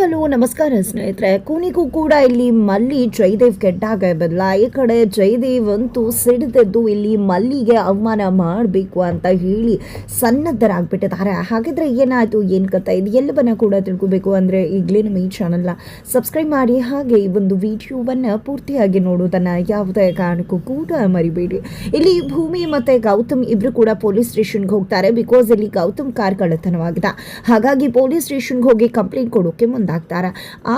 Hello, ನಮಸ್ಕಾರ ಸ್ನೇಹಿತರೆ. ಕೊನೆಗೂ ಕೂಡ ಇಲ್ಲಿ ಮಲ್ಲಿ ಜಯದೇವ್ ಬದಲ. ಈ ಕಡೆ ಜಯದೇವ್ ಅಂತೂ ಸಿಡಿದೆದ್ದು ಇಲ್ಲಿ ಮಲ್ಲಿಗೆ ಅವಮಾನ ಮಾಡಬೇಕು ಅಂತ ಹೇಳಿ ಸನ್ನದ್ಧರಾಗ್ಬಿಟ್ಟಿದ್ದಾರೆ. ಹಾಗಿದ್ರೆ ಏನಾಯ್ತು, ಏನು ಕಥೆ ಇದು? ಎಲ್ಲವನ್ನ ಕೂಡ ತಿಳ್ಕೊಬೇಕು ಅಂದ್ರೆ ಈಗಲೇ ನಮ್ಮ ಈ ಚಾನಲ್ನ ಸಬ್ಸ್ಕ್ರೈಬ್ ಮಾಡಿ. ಹಾಗೆ ಈ ಒಂದು ವಿಡಿಯೋವನ್ನ ಪೂರ್ತಿಯಾಗಿ ನೋಡೋದನ್ನ ಯಾವುದೇ ಕಾರಣಕ್ಕೂ ಕೂಡ ಮರಿಬೇಡಿ. ಇಲ್ಲಿ ಭೂಮಿ ಮತ್ತು ಗೌತಮ್ ಇಬ್ಬರು ಕೂಡ ಪೊಲೀಸ್ ಸ್ಟೇಷನ್ಗೆ ಹೋಗ್ತಾರೆ. ಬಿಕಾಸ್ ಇಲ್ಲಿ ಗೌತಮ್ ಕಾರ್ ಕಳ್ಳತನವಾಗಿದೆ. ಹಾಗಾಗಿ ಪೊಲೀಸ್ ಸ್ಟೇಷನ್ಗೆ ಹೋಗಿ ಕಂಪ್ಲೇಂಟ್ ಕೊಡೋಕೆ ಮುಂದಾಗ್ತಾರೆ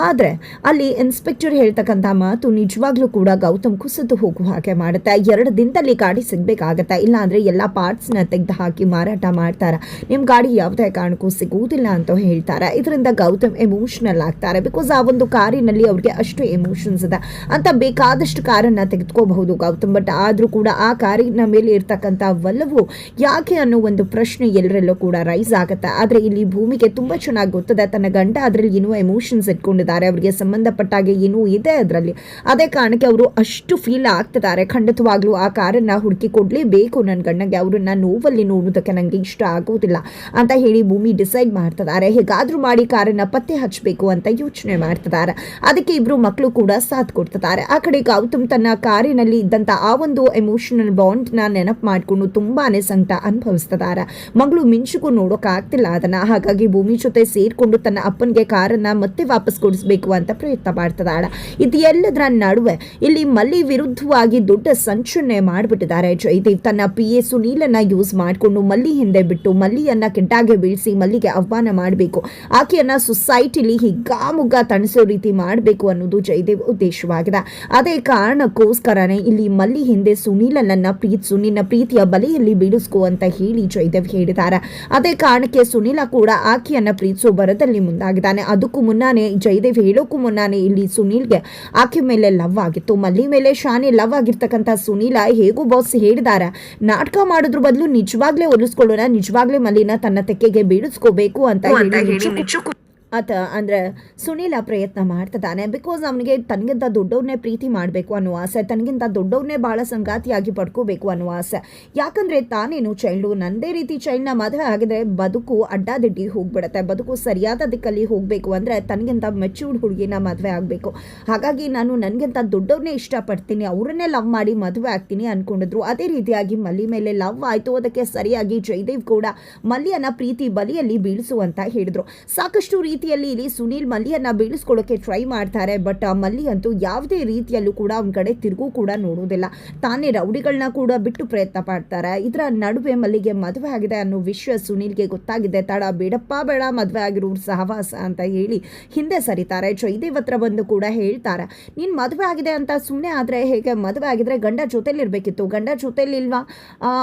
ಆದರೆ ಅಲ್ಲಿ ಇನ್ಸ್ಪೆಕ್ಟರ್ ಹೇಳ್ತಕ್ಕಂಥ ಮಾತು ನಿಜವಾಗ್ಲೂ ಕೂಡ ಗೌತಮ್ ಕುಸಿದು ಹೋಗುವ ಹಾಗೆ ಮಾಡುತ್ತೆ. ಎರಡು ದಿನದಲ್ಲಿ ಗಾಡಿ ಸಿಗಬೇಕಾಗತ್ತೆ. ಇಲ್ಲಾಂದ್ರೆ ಎಲ್ಲ ಪಾರ್ಟ್ಸ್ನ ತೆಗೆದು ಹಾಕಿ ಮಾರಾಟ ಮಾಡ್ತಾರೆ. ನಿಮ್ಮ ಗಾಡಿ ಯಾವುದೇ ಕಾರಣಕ್ಕೂ ಸಿಗುವುದಿಲ್ಲ ಅಂತ ಹೇಳ್ತಾರೆ. ಇದರಿಂದ ಗೌತಮ್ ಎಮೋಷನಲ್ ಆಗ್ತಾರೆ. ಬಿಕಾಸ್ ಆ ಒಂದು ಕಾರಿನಲ್ಲಿ ಅವ್ರಿಗೆ ಅಷ್ಟು ಎಮೋಷನ್ಸ್ ಇದೆ. ಅಂತ ಬೇಕಾದಷ್ಟು ಕಾರನ್ನ ತೆಗೆದುಕೋಬಹುದು ಗೌತಮ್. ಬಟ್ ಆದರೂ ಕೂಡ ಆ ಕಾರಿನ ಮೇಲೆ ಇರ್ತಕ್ಕಂಥ ಒಲವು ಯಾಕೆ ಅನ್ನೋ ಒಂದು ಪ್ರಶ್ನೆ ಎಲ್ಲರಲ್ಲೂ ಕೂಡ ರೈಸ್ ಆಗುತ್ತೆ. ಆದರೆ ಇಲ್ಲಿ ಭೂಮಿಗೆ ತುಂಬ ಚೆನ್ನಾಗಿ ಗೊತ್ತದೆ. ತನ್ನ ಗಂಡ ಅದರಲ್ಲಿ ಏನೋ ಎಮೋಷನ್ಸ್ ಇಟ್ಕೊಂಡಿದ್ದಾರೆ, ಅವರಿಗೆ ಸಂಬಂಧಪಟ್ಟಾಗೆ ಏನೂ ಇದೆ ಅದರಲ್ಲಿ. ಅದೇ ಕಾರಣಕ್ಕೆ ಅವರು ಅಷ್ಟು ಫೀಲ್ ಆಗ್ತಿದ್ದಾರೆ. ಖಂಡಿತವಾಗ್ಲೂ ಆ ಕಾರನ್ನ ಹುಡುಕಿ ಕೊಡಲೇಬೇಕು ನನ್ನ ಗಂಡಗೆ. ಅವರನ್ನ ನೋವಲ್ಲಿ ನೋಡೋದಕ್ಕೆ ನನಗೆ ಇಷ್ಟ ಆಗೋದಿಲ್ಲ ಅಂತ ಹೇಳಿ ಭೂಮಿ ಡಿಸೈಡ್ ಮಾಡ್ತಿದ್ದಾರೆ. ಹೇಗಾದರೂ ಮಾಡಿ ಕಾರನ್ನ ಪತ್ತೆ ಹಚ್ಚಬೇಕು ಅಂತ ಯೋಚನೆ ಮಾಡ್ತಿದ್ದಾರೆ. ಅದಕ್ಕೆ ಇಬ್ರು ಮಕ್ಕಳು ಕೂಡ ಸಾಥ್ ಕೊಡ್ತಿದ್ದಾರೆ. ಆ ಕಡೆ ಗೌತಮ್ ತನ್ನ ಕಾರಿನಲ್ಲಿ ಇದ್ದಂತ ಆ ಒಂದು ಎಮೋಷನಲ್ ಬಾಂಡ್ನ ನೆನಪು ಮಾಡಿಕೊಂಡು ತುಂಬಾನೇ ಸಂಕಟ ಅನುಭವಿಸ್ತಿದ್ದಾರೆ. ಮಗಳು ಮಿಂಚುಗೂ ನೋಡೋಕೆ ಆಗ್ತಿಲ್ಲ ಅದನ್ನ. ಹಾಗಾಗಿ ಭೂಮಿ ಜೊತೆ ಸೇರಿಕೊಂಡು ತನ್ನ ಅಪ್ಪನಿಗೆ ಕಾರನ್ನ ಮತ್ತೆ ವಾಪಸ್ ಕೊಡಿಸ್ಬೇಕು ಅಂತ ಪ್ರಯತ್ನ ಮಾಡ್ತಿದ್ದಾಳೆ ಇದು ಎಲ್ಲದರ ನಡುವೆ ಇಲ್ಲಿ ಮಲ್ಲಿ ವಿರುದ್ಧವಾಗಿ ದೊಡ್ಡ ಸಂಚನೆ ಮಾಡಿಬಿಟ್ಟಿದ್ದಾರೆ ಜಯದೇವ್. ತನ್ನ ಪಿ ಎ ಸುನೀಲನ್ನ ಯೂಸ್ ಮಾಡಿಕೊಂಡು ಮಲ್ಲಿ ಹಿಂದೆ ಬಿಟ್ಟು ಮಲ್ಲಿಯನ್ನ ಕೆಟ್ಟಾಗೆ ಬೀಳಿಸಿ ಮಲ್ಲಿಗೆ ಆಹ್ವಾನ ಮಾಡಬೇಕು. ಆಕೆಯನ್ನ ಸೊಸೈಟಿಲಿ ಹಿಗ್ಗಾಮುಗ್ಗ ತಣಿಸೋ ರೀತಿ ಮಾಡಬೇಕು ಅನ್ನೋದು ಜಯದೇವ್ ಉದ್ದೇಶವಾಗಿದೆ. ಅದೇ ಕಾರಣಕ್ಕೋಸ್ಕರನೇ ಇಲ್ಲಿ ಮಲ್ಲಿ ಹಿಂದೆ ಸುನೀಲನನ್ನ ಪ್ರೀತಿಸು ನಿನ್ನ ಪ್ರೀತಿಯ ಬಲೆಯಲ್ಲಿ ಬೀಳಿಸ್ಕೋ ಅಂತ ಹೇಳಿ ಜಯದೇವ್ ಹೇಳಿದ್ದಾರೆ. ಅದೇ ಕಾರಣಕ್ಕೆ ಸುನೀಲ ಕೂಡ ಆಕೆಯನ್ನ ಪ್ರೀತಿಸೋ ಬರದಲ್ಲಿ ಮುಂದಾಗಿದ್ದಾನೆ. ಅದಕ್ಕೂ ಮುನ್ನಾನೆ ಜಯದೇವ್ ಹೇಳೋಕ್ಕೂ ಮುನ್ನಾನೆ ಇಲ್ಲಿ ಸುನೀಲ್ಗೆ. ಆಕೆ ಮೇಲೆ ಲವ್ ಆಗಿತ್ತು. ಮಲ್ಲಿ ಮೇಲೆ ಶಾನೆ ಲವ್ ಆಗಿರ್ತಕ್ಕಂಥ ಸುನೀಲ ಹೇಗೂ ಬಾಸ್ ಹೇಳಿದಾರ. ನಾಟಕ ಮಾಡೋದ್ರ ಬದಲು ನಿಜವಾಗ್ಲೇ ಒಲಿಸ್ಕೊಳ್ಳೋಣ ನಿಜವಾಗ್ಲೇ ಮಲ್ಲಿನ ತನ್ನ ತೆಕ್ಕೆಗೆ ಬೀಳಿಸ್ಕೋಬೇಕು ಅಂತ ಹೇಳಿ ಆತ ಅಂದರೆ ಸುನೀಲ ಪ್ರಯತ್ನ ಮಾಡ್ತಿದ್ದಾನೆ. ಬಿಕಾಸ್ ಅವನಿಗೆ ತನಗಿಂತ ದೊಡ್ಡವ್ರನ್ನೇ ಪ್ರೀತಿ ಮಾಡಬೇಕು ಅನ್ನೋ ಆಸೆ, ತನಗಿಂತ ದೊಡ್ಡವ್ರನ್ನೇ ಭಾಳ ಸಂಗಾತಿಯಾಗಿ ಪಡ್ಕೋಬೇಕು ಅನ್ನೋ ಆಸೆ. ಯಾಕಂದರೆ ತಾನೇನು ಚೈಲ್ಡು ನನ್ನದೇ ರೀತಿ ಚೈಲ್ಡ್ನ ಮದುವೆ ಆಗಿದ್ರೆ ಬದುಕು ಅಡ್ಡಾದಿಡ್ಡಿ ಹೋಗ್ಬಿಡುತ್ತೆ. ಬದುಕು ಸರಿಯಾದ ದಿಕ್ಕಲ್ಲಿ ಹೋಗಬೇಕು ಅಂದರೆ ತನಗಿಂತ ಮೆಚೂರ್ಡ್ ಹುಡುಗಿನ ಮದುವೆ ಆಗಬೇಕು. ಹಾಗಾಗಿ ನಾನು ನನಗಿಂತ ದೊಡ್ಡವ್ರನ್ನೇ ಇಷ್ಟಪಡ್ತೀನಿ. ಅವರನ್ನೇ ಲವ್ ಮಾಡಿ ಮದುವೆ ಆಗ್ತೀನಿ ಅಂದ್ಕೊಂಡಿದ್ರು ಅದೇ ರೀತಿಯಾಗಿ ಮಲ್ಲಿ ಮೇಲೆ ಲವ್ ಆಯಿತು. ಅದಕ್ಕೆ ಸರಿಯಾಗಿ ಜಯದೇವ್ ಕೂಡ ಮಲ್ಲಿಯನ್ನು ಪ್ರೀತಿ ಬಲಿಯಲ್ಲಿ ಬೀಳಿಸುವಂತ ಹೇಳಿದ್ರು. ಸಾಕಷ್ಟು ರೀತಿಯಲ್ಲಿ ಇಲ್ಲಿ ಸುನೀಲ್ ಮಲ್ಲಿಯನ್ನ ಬೀಳಿಸ್ಕೊಳ್ಳೋಕೆ ಟ್ರೈ ಮಾಡ್ತಾರೆ. ಬಟ್ ಮಲ್ಲಿ ಅಂತೂ ಯಾವುದೇ ರೀತಿಯಲ್ಲೂ ಕೂಡ ಅವನ ಕಡೆ ತಿರುಗೂ ಕೂಡ ನೋಡೋದಿಲ್ಲ. ತಾನೇ ರೌಡಿಗಳನ್ನ ಕೂಡ ಬಿಟ್ಟು ಪ್ರಯತ್ನ ಪಡ್ತಾರೆ. ಇದರ ನಡುವೆ ಮಲ್ಲಿಗೆ ಮದುವೆ ಆಗಿದೆ ಅನ್ನೋ ವಿಷಯ ಸುನೀಲ್ಗೆ ಗೊತ್ತಾಗಿದೆ. ತಡ ಬೇಡಪ್ಪ, ಬೇಡ, ಮದುವೆ ಆಗಿರೋರು ಸಹವಾಸ ಅಂತ ಹೇಳಿ ಹಿಂದೆ ಸರಿತಾರೆ. ಜಯದೇವ್ ಹತ್ರ ಬಂದು ಕೂಡ ಹೇಳ್ತಾರೆ. ನೀನು ಮದುವೆ ಆಗಿದೆ ಅಂತ ಸುಮ್ಮನೆ ಆದರೆ ಹೇಗೆ ಮದುವೆ ಆಗಿದ್ರೆ ಗಂಡ ಜೊತೆಲಿರ್ಬೇಕಿತ್ತು ಗಂಡ ಜೊತೆಲಿಲ್ವಾ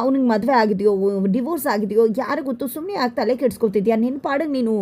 ಅವ್ನಿಗೆ ಮದುವೆ ಆಗಿದೆಯೋ ಡಿವೋರ್ಸ್ ಆಗಿದೆಯೋ? ಯಾರು ಗೊತ್ತು? ಸುಮ್ಮನೆ ಆಗಿ ತಲೆ ಕೆಡ್ಸ್ಕೊತಿದ್ಯಾ? ನಿನ್ನ ಪಾಡಿಗೆ ನೀನು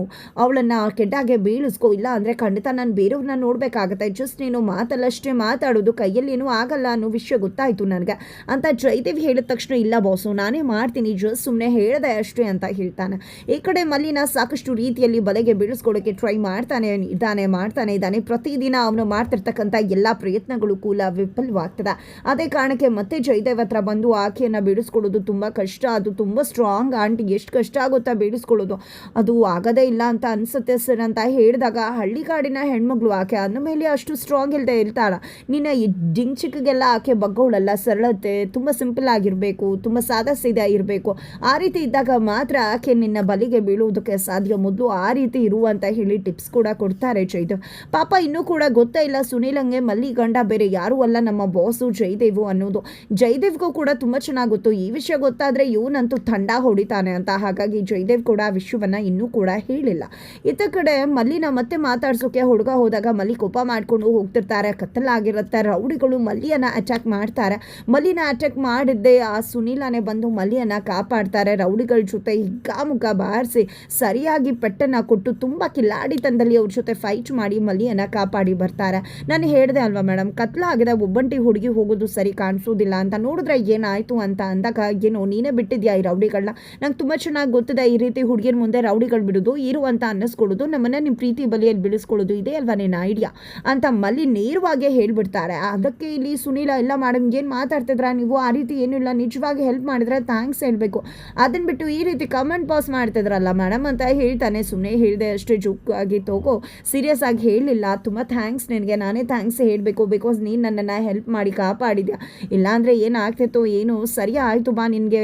ಅವಳನ್ನು ಕೆಟ್ಟಾಗೆ ಬೀಳಿಸ್ಕೋ, ಇಲ್ಲ ಅಂದರೆ ಖಂಡಿತ ನಾನು ಬೇರೆಯವ್ರನ್ನ ನೋಡಬೇಕಾಗತ್ತೆ. ಜಸ್ಟ್ ನೀನು ಮಾತಲ್ಲಷ್ಟೇ ಮಾತಾಡೋದು, ಕೈಯಲ್ಲಿ ಏನೂ ಆಗಲ್ಲ ಅನ್ನೋ ವಿಷಯ ಗೊತ್ತಾಯಿತು ನನಗೆ. ಅಂತ ಜೈದೇವಿ ಹೇಳಿದ ತಕ್ಷಣ, ಇಲ್ಲ ಬಾಸು ನಾನೇ ಮಾಡ್ತೀನಿ, ಜಸ್ಟ್ ಸುಮ್ಮನೆ ಹೇಳಿದೆ ಅಷ್ಟೇ ಅಂತ ಹೇಳ್ತಾನೆ. ಈ ಕಡೆ ಮಲ್ಲಿನ ಸಾಕಷ್ಟು ರೀತಿಯಲ್ಲಿ ಬಲೆಗೆ ಬೀಳಿಸ್ಕೊಡೋಕ್ಕೆ ಟ್ರೈ ಮಾಡ್ತಾನೆ, ಇದ್ದಾನೆ ಮಾಡ್ತಾನೆ, ಇದ್ದಾನೆ. ಪ್ರತಿದಿನ ಅವನು ಮಾಡ್ತಿರ್ತಕ್ಕಂಥ ಎಲ್ಲ ಪ್ರಯತ್ನಗಳು ಕೂಲ ವಿಫಲವಾಗ್ತದೆ. ಅದೇ ಕಾರಣಕ್ಕೆ ಮತ್ತೆ ಜಯದೇವ್ ಹತ್ರ ಬಂದು ಆಕೆಯನ್ನು ಬೀಳಿಸ್ಕೊಳ್ಳೋದು ತುಂಬ ಕಷ್ಟ. ಅದು ತುಂಬ ಸ್ಟ್ರಾಂಗ್ ಆಂಟಿ ಎಷ್ಟು ಕಷ್ಟ ಆಗುತ್ತಾ ಬೀಳಿಸ್ಕೊಳ್ಳೋದು ಅದು ಆಗದೇ ಇಲ್ಲ ಅಂತ ಅನ್ಸುತ್ತೆ ಸರ್. ಅಂತ ಹೇಳಿದಾಗ ಹಳ್ಳಿ ಕಾಡಿನ ಹೆಣ್ಮಗಳು ಆಕೆ ಅಂದ ಮೇಲೆ ಅಷ್ಟು ಸ್ಟ್ರಾಂಗ್ ಇಲ್ಲದೆ ಇರ್ತಾಳ. ನಿನ್ನ ಈ ಡಿಂಚಿಕ್ಗೆಲ್ಲ ಆಕೆ ಬಗ್ಗೋಳಲ್ಲ, ಸರಳತೆ, ತುಂಬ ಸಿಂಪಲ್ ಆಗಿರಬೇಕು, ತುಂಬ ಸಾದಾ ಸೀದಾ ಇರಬೇಕು. ಆ ರೀತಿ ಇದ್ದಾಗ ಮಾತ್ರ ಆಕೆ ನಿನ್ನ ಬಲಿಗೆ ಬೀಳುವುದಕ್ಕೆ ಸಾಧ್ಯ. ಮೊದಲು ಆ ರೀತಿ ಇರು ಅಂತ ಹೇಳಿ ಟಿಪ್ಸ್ ಕೂಡ ಕೊಡ್ತಾರೆ ಜಯದೇವ್ ಪಾಪ ಇನ್ನೂ ಕೂಡ ಗೊತ್ತೇ ಇಲ್ಲ ಸುನೀಲಂಗೆ ಮಲ್ಲಿ ಗಂಡ ಬೇರೆ ಯಾರೂ ಅಲ್ಲ, ನಮ್ಮ ಬಾಸು ಜಯದೇವು ಅನ್ನೋದು. ಜೈದೇವ್ಗೂ ಕೂಡ ತುಂಬ ಚೆನ್ನಾಗಿ ಗೊತ್ತು ಈ ವಿಷಯ ಗೊತ್ತಾದರೆ ಇವನಂತೂ ತಂಡ ಹೊಡಿತಾನೆ ಅಂತ. ಹಾಗಾಗಿ ಜಯದೇವ್ ಕೂಡ ಆ ವಿಷಯವನ್ನ ಇನ್ನೂ ಕೂಡ ಹೇಳಿಲ್ಲ. ಇತ್ತ ಕಡೆ ಮಲ್ಲಿನ ಮತ್ತೆ ಮಾತಾಡ್ಸೋಕೆ ಹುಡುಗ ಹೋದಾಗ ಮಲ್ಲಿ ಕೋಪ ಮಾಡ್ಕೊಂಡು ಹೋಗ್ತಿರ್ತಾರೆ. ಕತ್ತಲಾಗಿರುತ್ತೆ. ರೌಡಿಗಳು ಮಲ್ಲಿಯನ್ನ ಅಟ್ಯಾಕ್ ಮಾಡ್ತಾರೆ. ಮಲ್ಲಿನ ಅಟ್ಯಾಕ್ ಮಾಡಿದ್ದೆ ಆ ಸುನೀಲನೇ ಬಂದು ಮಲ್ಲಿಯನ್ನ ಕಾಪಾಡ್ತಾರೆ. ರೌಡಿಗಳ ಜೊತೆ ಹಿಗ್ಗಾಮುಗ್ಗ ಬಾರಿಸಿ ಸರಿಯಾಗಿ ಪೆಟ್ಟನ್ನ ಕೊಟ್ಟು ತುಂಬ ಕಿಲಾಡಿತನದಲ್ಲಿ ಅವ್ರ ಜೊತೆ ಫೈಟ್ ಮಾಡಿ ಮಲ್ಲಿಯನ್ನ ಕಾಪಾಡಿ ಬರ್ತಾರೆ. ನಾನು ಹೇಳಿದೆ ಅಲ್ವಾ ಮೇಡಮ್ ಕತ್ಲಾಗಿದೆ ಒಬ್ಬಂಟಿ ಹುಡುಗಿ ಹೋಗೋದು ಸರಿ ಕಾಣಿಸೋದಿಲ್ಲ ಅಂತ. ನೋಡಿದ್ರೆ ಏನಾಯ್ತು ಅಂತ ಅಂದಾಗ, ಏನೋ ನೀನೇ ಬಿಟ್ಟಿದ್ಯಾ ಈ ರೌಡಿಗಳನ್ನ? ನಂಗೆ ತುಂಬ ಚೆನ್ನಾಗಿ ಗೊತ್ತಿದೆ ಈ ರೀತಿ ಹುಡುಗಿಯ ಮುಂದೆ ರೌಡಿಗಳು ಬಿಡೋದು, ಇರು ಅಂತ ಅನ್ನಿಸ್ಕೊಡೋದು ನಮ್ಮನ್ನು ನಿಮ್ಮ ಪ್ರೀತಿ ಬಲಿಯಲ್ಲಿ ಬಿಡಿಸ್ಕೊಳ್ಳೋದು ಇದೇ ಅಲ್ವಾ ನಿನ್ನ ಐಡಿಯಾ ಅಂತ ಮಲ್ಲಿ ನೇರವಾಗಿ ಹೇಳ್ಬಿಡ್ತಾರೆ. ಅದಕ್ಕೆ ಇಲ್ಲಿ ಸುನೀಲ, ಇಲ್ಲ ಮೇಡಮ್ ಏನು ಮಾತಾಡ್ತಿದ್ರ ನೀವು? ಆ ರೀತಿ ಏನಿಲ್ಲ ನಿಜವಾಗಿ ಹೆಲ್ಪ್ ಮಾಡಿದ್ರೆ ಥ್ಯಾಂಕ್ಸ್ ಹೇಳಬೇಕು. ಅದನ್ನ ಬಿಟ್ಟು ಈ ರೀತಿ ಕಮೆಂಟ್ ಪಾಸ್ ಮಾಡ್ತಿದ್ರಲ್ಲ ಮೇಡಮ್ ಅಂತ ಹೇಳ್ತಾನೆ ಸುಮ್ಮನೆ ಹೇಳಿದೆ ಅಷ್ಟೇ ಜೋಕ್ ಆಗಿ ತಗೋ ಸೀರಿಯಸ್ ಆಗಿ ಹೇಳಿಲ್ಲ. ತುಂಬ ಥ್ಯಾಂಕ್ಸ್ ನಿನಗೆ. ನಾನೇ ಥ್ಯಾಂಕ್ಸ್ ಹೇಳಬೇಕು. ಬಿಕಾಸ್ ನೀನು ನನ್ನನ್ನು ಹೆಲ್ಪ್ ಮಾಡಿ ಕಾಪಾಡಿದ್ಯಾ. ಇಲ್ಲಾಂದರೆ ಏನಾಗ್ತಿತ್ತು, ಏನು? ಸರಿ ಆಯಿತು ಬಾ, ನಿನಗೆ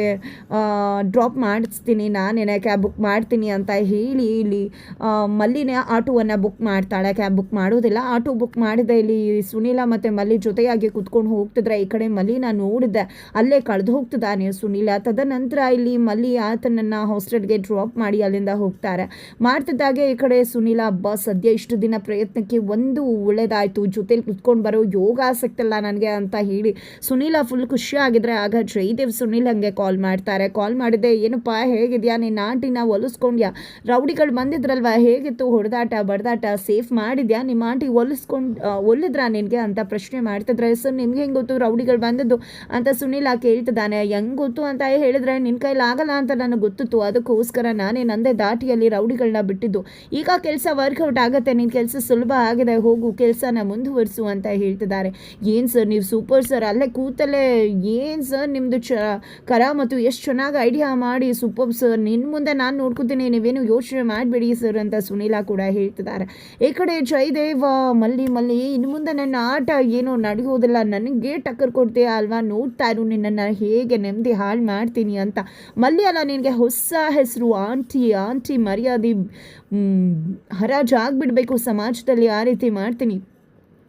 ಡ್ರಾಪ್ ಮಾಡಿಸ್ತೀನಿ. ನಾನೇ ಕ್ಯಾಬ್ ಬುಕ್ ಮಾಡ್ತೀನಿ ಅಂತ ಹೇಳಿ ಇಲ್ಲಿ ಮಲ್ಲಿನೇ ಆಟೋವನ್ನು ಬುಕ್ ಮಾಡ್ತಾಳೆ ಕ್ಯಾಬ್ ಬುಕ್ ಮಾಡೋದಿಲ್ಲ. ಆಟೋ ಬುಕ್ ಮಾಡಿದೆ, ಇಲ್ಲಿ ಸುನೀಲ ಮತ್ತು ಮಲ್ಲಿ ಜೊತೆಯಾಗಿ ಕುತ್ಕೊಂಡು ಹೋಗ್ತಿದ್ರೆ, ಈ ಕಡೆ ಮಲ್ಲಿನ ನೋಡಿದ್ದೆ, ಅಲ್ಲೇ ಕಳೆದು ಹೋಗ್ತಿದ್ದಾನೆ ಸುನೀಲ. ತದನಂತರ ಇಲ್ಲಿ ಮಲ್ಲಿ ಆತನನ್ನು ಹಾಸ್ಟೆಲ್ಗೆ ಡ್ರಾಪ್ ಮಾಡಿ ಅಲ್ಲಿಂದ ಹೋಗ್ತಾರೆ. ಮಾಡ್ತಿದ್ದಾಗೆ ಈ ಕಡೆ ಸುನೀಲ ಬಸ್ ಸದ್ಯ ಇಷ್ಟು ದಿನ ಪ್ರಯತ್ನಕ್ಕೆ ಒಂದು ಒಳ್ಳೇದಾಯಿತು. ಜೊತೆಲಿ ಕುತ್ಕೊಂಡು ಬರೋ ಯೋಗ ಆಸಕ್ತಿಲ್ಲ ನನಗೆ ಅಂತ ಹೇಳಿ ಸುನೀಲ ಫುಲ್ ಖುಷಿಯಾಗಿದ್ರೆ ಆಗ ಜಯದೇವ್ ಸುನೀಲ್ ಹಂಗೆ ಕಾಲ್ ಮಾಡ್ತಾರೆ. ಕಾಲ್ ಮಾಡಿದೆ, ಏನಪ್ಪ, ಹೇಗಿದ್ಯಾ? ನೀನು ಆಂಟಿನ ಒಲಿಸ್ಕೊಂಡ್ಯಾ ರೌಡಿಗಳು ಬಂದಿದ್ರಲ್ವಾ? ಹೇಗಿತ್ತು ಹೊಡೆದಾಟ ಬಡ್ದಾಟ ಸೇಫ್ ಮಾಡಿದ್ಯಾ? ನಿಮ್ಮ ಆಂಟಿ ಒಲಿಸ್ಕೊಂಡು ಒಲಿದ್ರಾ ನಿನಗೆ ಅಂತ ಪ್ರಶ್ನೆ ಮಾಡ್ತಿದ್ರೆ. ಸರ್, ನಿಮ್ಗೆ ಹೆಂಗೆ ಗೊತ್ತು? ರೌಡಿಗಳು ಬಂದದ್ದು ಅಂತ ಸುನೀಲ ಕೇಳ್ತಿದ್ದಾನೆ ಹೆಂಗೆ ಗೊತ್ತು ಅಂತ ಹೇಳಿದ್ರೆ ನಿನ್ನ ಕೈಲಿ ಆಗಲ್ಲ ಅಂತ ನನಗೆ ಗೊತ್ತಿತ್ತು. ಅದಕ್ಕೋಸ್ಕರ ನಾನೇ ನಂದೇ ದಾಟಿಯಲ್ಲಿ ರೌಡಿಗಳನ್ನ ಬಿಟ್ಟಿದ್ದು. ಈಗ ಕೆಲಸ ವರ್ಕೌಟ್ ಆಗುತ್ತೆ. ನಿನ್ನ ಕೆಲಸ ಸುಲಭ ಆಗಿದೆ. ಹೋಗು, ಕೆಲಸನ ಮುಂದುವರಿಸು ಅಂತ ಹೇಳ್ತಿದ್ದಾರೆ. ಏನು ಸರ್, ನೀವು ಸೂಪರ್ ಸರ್ ಅಲ್ಲೇ ಕೂತಲ್ಲೇ ಏನು ಸರ್ ನಿಮ್ಮದು ಚ ಕರಾಮತ್ತು ಎಷ್ಟು ಚೆನ್ನಾಗಿ ಐಡಿಯಾ ಮಾಡಿ ಸೂಪರ್ ಸರ್ ನಿನ್ನ ಮುಂದೆ ನಾನು ನೋಡ್ಕೊತೀನಿ. ನೀವೇನು ಯೋಚನೆ ಮಾಡಬೇಡಿ ಸರ್ ಅಂತ ಸುನೀಲ ಕೂಡ ಹೇಳ್ತಿದ್ದಾರೆ. ಈ ಕಡೆ ಜಯದೇವ, ಮಲ್ಲಿ ಮಲ್ಲಿ, ಇನ್ನು ಮುಂದೆ ನನ್ನ ಆಟ ಏನು ನಡೆಯೋದಿಲ್ಲ ನನಗೆ ಟಕ್ಕರ್ ಕೊಡ್ತೀಯ ಅಲ್ವಾ? ನೋಡ್ತಾ ಇರು, ನಿನ್ನನ್ನು ಹೇಗೆ ನೆಮ್ಮದಿ ಹಾಳು ಮಾಡ್ತೀನಿ ಅಂತ. ಮಲ್ಲಿ ಅಲ್ಲ, ನಿನಗೆ ಹೊಸ ಹೆಸರು, ಆಂಟಿ ಆಂಟಿ ಮರ್ಯಾದೆ. ಹರಾಜಾಗ್ಬಿಡ್ಬೇಕು ಸಮಾಜದಲ್ಲಿ ಆ ರೀತಿ ಮಾಡ್ತೀನಿ.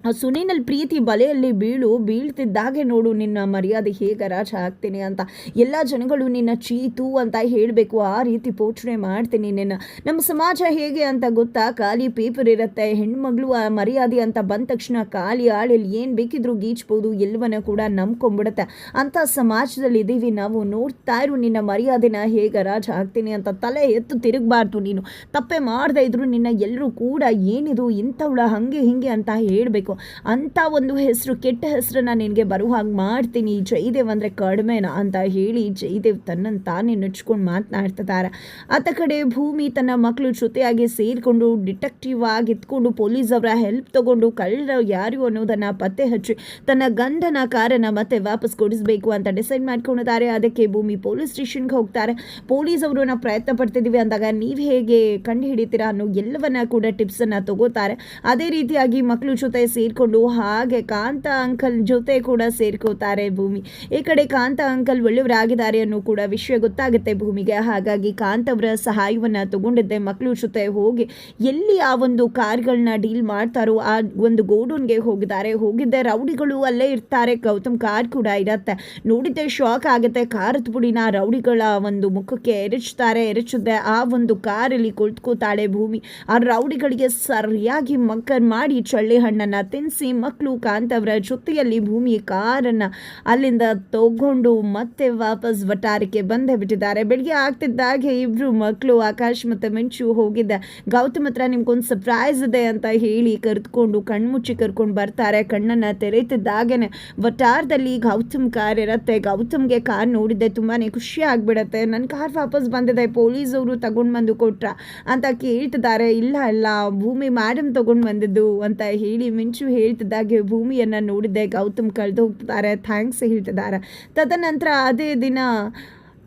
ಆ ಸುನಿನಲ್ಲಿ ಪ್ರೀತಿ ಬಲೆಯಲ್ಲಿ ಬೀಳು, ಬೀಳ್ತಿದ್ದಾಗೆ ನೋಡು, ನಿನ್ನ ಮರ್ಯಾದೆ ಹೇಗೆ ರಾಜ ಹಾಕ್ತೀನಿ ಅಂತ. ಎಲ್ಲ ಜನಗಳು ನಿನ್ನ ಚೀತು ಅಂತ ಹೇಳಬೇಕು. ಆ ರೀತಿ ಪೋಷಣೆ ಮಾಡ್ತೀನಿ ನಿನ್ನ. ನಮ್ಮ ಸಮಾಜ ಹೇಗೆ ಅಂತ ಗೊತ್ತಾ? ಖಾಲಿ ಪೇಪರ್ ಇರುತ್ತೆ. ಹೆಣ್ಮಗಳು ಆ ಮರ್ಯಾದೆ ಅಂತ ಬಂದ ತಕ್ಷಣ ಖಾಲಿ ಆಳಲ್ಲಿ ಏನು ಬೇಕಿದ್ರೂ ಗೀಚ್ಬೋದು. ಎಲ್ಲವನ್ನ ಕೂಡ ನಂಬ್ಕೊಂಡ್ಬಿಡುತ್ತೆ. ಅಂಥ ಸಮಾಜದಲ್ಲಿ ಇದ್ದೀವಿ ನಾವು ನೋಡ್ತಾ ಇರು ನಿನ್ನ ಮರ್ಯಾದೆನ ಹೇಗೆ ರಾಜ ಹಾಕ್ತೀನಿ ಅಂತ. ತಲೆ ಎತ್ತು ತಿರುಗಬಾರ್ದು ನೀನು. ತಪ್ಪೆ ಮಾಡದೇ ಇದ್ರು ನಿನ್ನ ಎಲ್ಲರೂ ಕೂಡ ಏನಿದು ಇಂಥವಳ ಹಾಗೆ ಹಿಂಗೆ ಅಂತ ಹೇಳಬೇಕು. ಅಂಥ ಒಂದು ಹೆಸರು, ಕೆಟ್ಟ ಹೆಸರನ್ನು ನಿನಗೆ ಬರುವ ಹಾಗೆ ಮಾಡ್ತೀನಿ. ಜಯದೇವ್ ಅಂದರೆ ಕಡಿಮೆನ ಅಂತ ಹೇಳಿ ಜಯದೇವ್ ತನ್ನನ್ನು ತಾನೇ ನೆಚ್ಕೊಂಡು ಮಾತನಾಡ್ತಿದ್ದಾರೆ ಆತ ಕಡೆ ಭೂಮಿ ತನ್ನ ಮಕ್ಕಳು ಜೊತೆಯಾಗಿ ಸೇರಿಕೊಂಡು ಡಿಟೆಕ್ಟಿವ್ ಆಗಿ ಇದ್ಕೊಂಡು ಪೊಲೀಸ್ ಅವರ ಹೆಲ್ಪ್ ತಗೊಂಡು ಕಳ್ಳರು ಯಾರು ಅನ್ನೋದನ್ನು ಪತ್ತೆ ಹಚ್ಚಿ ತನ್ನ ಗಂಡನ ಕಾರನ್ನು ಮತ್ತೆ ವಾಪಸ್ ಕೊಡಿಸಬೇಕು ಅಂತ ಡಿಸೈಡ್ ಮಾಡ್ಕೊಂಡಿದ್ದಾರೆ. ಅದಕ್ಕೆ ಭೂಮಿ ಪೊಲೀಸ್ ಸ್ಟೇಷನ್ಗೆ ಹೋಗ್ತಾರೆ. ಪೊಲೀಸ್ ಅವರು ನಾವು ಪ್ರಯತ್ನ ಪಡ್ತಿದ್ದೀವಿ ಅಂದಾಗ ನೀವು ಹೇಗೆ ಕಂಡು ಹಿಡಿತೀರಾ ಅನ್ನೋ ಎಲ್ಲವನ್ನ ಕೂಡ ಟಿಪ್ಸನ್ನು ತಗೋತಾರೆ. ಅದೇ ರೀತಿಯಾಗಿ ಮಕ್ಕಳು ಜೊತೆ ಸೇರಿಕೊಂಡು ಹಾಗೆ ಕಾಂತ ಅಂಕಲ್ ಜೊತೆ ಕೂಡ ಸೇರ್ಕೋತಾರೆ ಭೂಮಿ. ಈ ಕಡೆ ಕಾಂತ ಅಂಕಲ್ ಒಳ್ಳೆಯವರಾಗಿದ್ದಾರೆ ಅನ್ನೋ ಕೂಡ ವಿಷಯ ಗೊತ್ತಾಗುತ್ತೆ ಭೂಮಿಗೆ. ಹಾಗಾಗಿ ಕಾಂತ ಅವರ ಸಹಾಯವನ್ನು ತಗೊಂಡಿದ್ದೆ. ಮಕ್ಕಳು ಜೊತೆ ಹೋಗಿ ಎಲ್ಲಿ ಆ ಒಂದು ಕಾರ್ಗಳನ್ನ ಡೀಲ್ ಮಾಡ್ತಾರೋ ಆ ಒಂದು ಗೋಡೌನ್ಗೆ ಹೋಗಿದ್ದಾರೆ. ಹೋಗಿದ್ದೆ, ರೌಡಿಗಳು ಅಲ್ಲೇ ಇರ್ತಾರೆ. ಗೌತಮ್ ಕಾರ್ ಕೂಡ ಇರತ್ತೆ. ನೋಡಿದ್ದೆ, ಶಾಕ್ ಆಗುತ್ತೆ. ಕಾರದ ಪುಡಿನ ರೌಡಿಗಳ ಒಂದು ಮುಖಕ್ಕೆ ಎರಚ್ತಾರೆ ಎರಚಿದ್ದೆ ಆ ಒಂದು ಕಾರಲ್ಲಿ ಕುಳಿತುಕೋತಾಳೆ ಭೂಮಿ. ಆ ರೌಡಿಗಳಿಗೆ ಸರಿಯಾಗಿ ಮಕ್ಕರ್ ಮಾಡಿ, ಚಳ್ಳೆ ಹಣ್ಣನ್ನು ತಿನ್ನಿಸಿ ಮಕ್ಕಳು ಕಾಂತವರ ಜೊತೆಯಲ್ಲಿ ಭೂಮಿ ಕಾರನ್ನು ಅಲ್ಲಿಂದ ತಗೊಂಡು ಮತ್ತೆ ವಾಪಸ್ ವಟಾರಕ್ಕೆ ಬಂದೇ ಬಿಟ್ಟಿದ್ದಾರೆ ಬೆಳಿಗ್ಗೆ ಆಗ್ತಿದ್ದಾಗೆ ಇಬ್ಬರು ಮಕ್ಕಳು ಆಕಾಶ್ ಮತ್ತು ಮಿಂಚು ಹೋಗಿದ್ದ. ಗೌತಮ್ ಹತ್ರ ನಿಮ್ಗೊಂದು ಸರ್ಪ್ರೈಸ್ ಇದೆ ಅಂತ ಹೇಳಿ ಕರೆದುಕೊಂಡು ಕಣ್ಮುಚ್ಚಿ ಕರ್ಕೊಂಡು ಬರ್ತಾರೆ. ಕಣ್ಣನ್ನು ತೆರೆತಿದ್ದಾಗೆ ವಟಾರದಲ್ಲಿ ಗೌತಮ್ ಕಾರ್ ಇರತ್ತೆ ಗೌತಮ್ಗೆ ಕಾರ್ ನೋಡಿದ್ದೆ ತುಂಬಾ ಖುಷಿ ಆಗಿಬಿಡತ್ತೆ. ನನ್ನ ಕಾರ್ ವಾಪಸ್ ಬಂದಿದೆ, ಪೊಲೀಸವರು ತಗೊಂಡು ಬಂದು ಕೊಟ್ರ ಅಂತ ಕೇಳ್ತಿದ್ದಾರೆ. ಇಲ್ಲ ಇಲ್ಲ, ಭೂಮಿ ಮೇಡಮ್ ತಗೊಂಡು ಬಂದಿದ್ದು ಅಂತ ಹೇಳಿ ಮಿಂಚು ಹೇಳ್ತಿದ್ದಾಗೆ ಭೂಮಿಯನ್ನು ನೋಡಿದ್ದೆ ಗೌತಮ್ ಕಳೆದು ಹೋಗ್ತಾರೆ ಥ್ಯಾಂಕ್ಸ್ ಹೇಳ್ತಿದ್ದಾರೆ. ತದನಂತರ ಅದೇ ದಿನ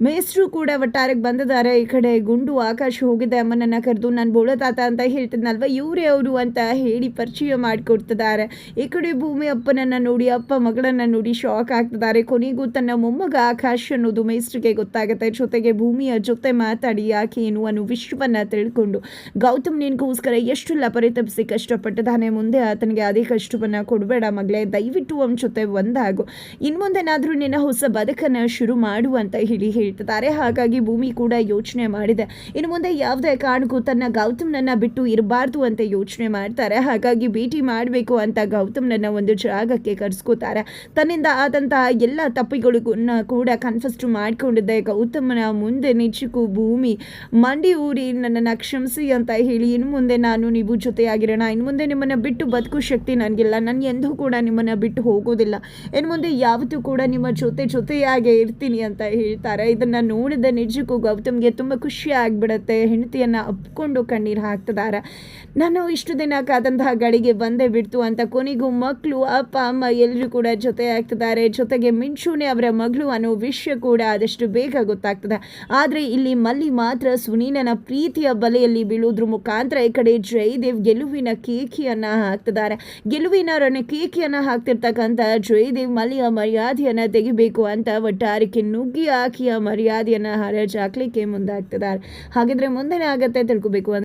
ಮೇಸ್ಟ್ರು ಕೂಡ ಒಟ್ಟಾರೆಗೆ ಬಂದಿದ್ದಾರೆ ಈ ಕಡೆ ಗುಂಡು ಆಕಾಶ ಹೋಗಿದೆ, ಅಮ್ಮನನ್ನು ಕರೆದು ನಾನು ಬೋಳತಾತ ಅಂತ ಹೇಳ್ತಿದ್ನಲ್ವ? ಇವರೇ ಅವರು ಅಂತ ಹೇಳಿ ಪರಿಚಯ ಮಾಡಿಕೊಡ್ತಿದ್ದಾರೆ. ಈ ಕಡೆ ಭೂಮಿ ಅಪ್ಪನನ್ನ ನೋಡಿ, ಅಪ್ಪ ಮಗಳನ್ನ ನೋಡಿ ಶಾಕ್ ಆಗ್ತಿದ್ದಾರೆ. ಕೊನೆಗೂ ತನ್ನ ಮೊಮ್ಮಗ ಆಕಾಶ್ ಅನ್ನೋದು ಮೇಸ್ರಿಗೆ ಗೊತ್ತಾಗುತ್ತೆ. ಜೊತೆಗೆ ಭೂಮಿಯ ಜೊತೆ ಮಾತಾಡಿ, ಯಾಕೆ ಏನು ಅನ್ನೋ ವಿಶ್ವವನ್ನು ತಿಳ್ಕೊಂಡು ಗೌತಮ್ ನಿನಗೋಸ್ಕರ ಎಷ್ಟೆಲ್ಲ ಪರಿತಪಿಸಿ ಕಷ್ಟಪಟ್ಟಿದ್ದಾನೆ. ಮುಂದೆ ಆತನಿಗೆ ಅದೇ ಕಷ್ಟವನ್ನು ಕೊಡಬೇಡ ಮಗಳೇ. ದಯವಿಟ್ಟು ಅವನ ಜೊತೆ ಒಂದಾಗು. ಇನ್ನು ಮುಂದೆನಾದರೂ ನಿನ್ನ ಹೊಸ ಬದುಕನ್ನು ಶುರು ಮಾಡು ಅಂತ ಹೇಳಿ ಹೇಳ್ತಿದ್ದಾರೆ ಹಾಗಾಗಿ ಭೂಮಿ ಕೂಡ ಯೋಚನೆ ಮಾಡಿದೆ. ಇನ್ನು ಮುಂದೆ ಯಾವುದೇ ಕಾರಣಕ್ಕೂ ತನ್ನ ಗೌತಮ್ನನ್ನ ಬಿಟ್ಟು ಇರಬಾರ್ದು ಅಂತ ಯೋಚನೆ ಮಾಡ್ತಾರೆ. ಹಾಗಾಗಿ ಭೇಟಿ ಮಾಡಬೇಕು ಅಂತ ಗೌತಮ್ನನ್ನ ಒಂದು ಜಾಗಕ್ಕೆ ಕರೆಸ್ಕೋತಾರೆ. ತನ್ನಿಂದ ಆದಂತಹ ಎಲ್ಲ ತಪ್ಪಿಗಳಿಗೂ ಕೂಡ ಕನ್ಫಸ್ಟ್ ಮಾಡ್ಕೊಂಡಿದ್ದೆ. ಗೌತಮ್ನ ಮುಂದೆ ನಿಜಕ್ಕೂ ಭೂಮಿ ಮಂಡಿ ಊರಿ ನನ್ನನ್ನು ಕ್ಷಮಿಸಿ ಅಂತ ಹೇಳಿ, ಇನ್ನು ಮುಂದೆ ನಾನು ನೀವು ಜೊತೆಯಾಗಿರೋಣ. ಇನ್ನು ಮುಂದೆ ನಿಮ್ಮನ್ನು ಬಿಟ್ಟು ಬದುಕು ಶಕ್ತಿ ನನಗಿಲ್ಲ. ನಾನು ಎಂದೂ ಕೂಡ ನಿಮ್ಮನ್ನು ಬಿಟ್ಟು ಹೋಗೋದಿಲ್ಲ. ಇನ್ನು ಮುಂದೆ ಯಾವತ್ತೂ ಕೂಡ ನಿಮ್ಮ ಜೊತೆ ಜೊತೆಯಾಗೆ ಇರ್ತೀನಿ ಅಂತ ಹೇಳ್ತಾರೆ. ಇದನ್ನು ನೋಡಿದ ನಿಜಕ್ಕೂ ಗೌತಮ್ಗೆ ತುಂಬ ಖುಷಿ ಆಗಿಬಿಡುತ್ತೆ. ಹೆಂಡತಿಯನ್ನು ಅಪ್ಕೊಂಡು ಕಣ್ಣೀರು ಹಾಕ್ತಿದ್ದಾರೆ ನಾನು ಇಷ್ಟು ದಿನ ಕಾದಂತಹ ಗಳಿಗೆ ಬಂದೇ ಬಿಡ್ತು ಅಂತ ಕೊನೆಗೂ ಮಕ್ಕಳು ಅಪ್ಪ, ಅಮ್ಮ ಎಲ್ಲರೂ ಕೂಡ ಜೊತೆ ಆಗ್ತಿದ್ದಾರೆ ಜೊತೆಗೆ ಮಿಂಚೂನೆ ಅವರ ಮಗಳು ಅನ್ನೋ ವಿಷಯ ಕೂಡ ಆದಷ್ಟು ಬೇಗ ಗೊತ್ತಾಗ್ತದೆ. ಆದರೆ ಇಲ್ಲಿ ಮಲ್ಲಿ ಮಾತ್ರ ಸುನೀಲನ ಪ್ರೀತಿಯ ಬಲೆಯಲ್ಲಿ ಬೀಳೋದ್ರ ಮುಖಾಂತರ ಈ ಕಡೆ ಜಯದೇವ್ ಗೆಲುವಿನ ಕೇಕಿಯನ್ನು ಹಾಕ್ತಿದ್ದಾರೆ ಗೆಲುವಿನ ರಣ ಕೇಕಿಯನ್ನು ಹಾಕ್ತಿರ್ತಕ್ಕಂಥ ಜಯದೇವ್ ಮಲ್ಲಿಯ ಮರ್ಯಾದೆಯನ್ನು ತೆಗಿಬೇಕು ಅಂತ ಒಟ್ಟಾರಿಕೆ ನುಗ್ಗಿ ಹಾಕಿ ಮರ್ಯಾದೆಯನ್ನು ಹರಾಜಾಕ್ಲಿಕ್ಕೆ ಮುಂದಾಗ್ತಿದ್ದಾರೆ. ಹಾಗಿದ್ರೆ ಮುಂದೇನೆ ಆಗತ್ತೆ ತಿಳ್ಕೊಬೇಕು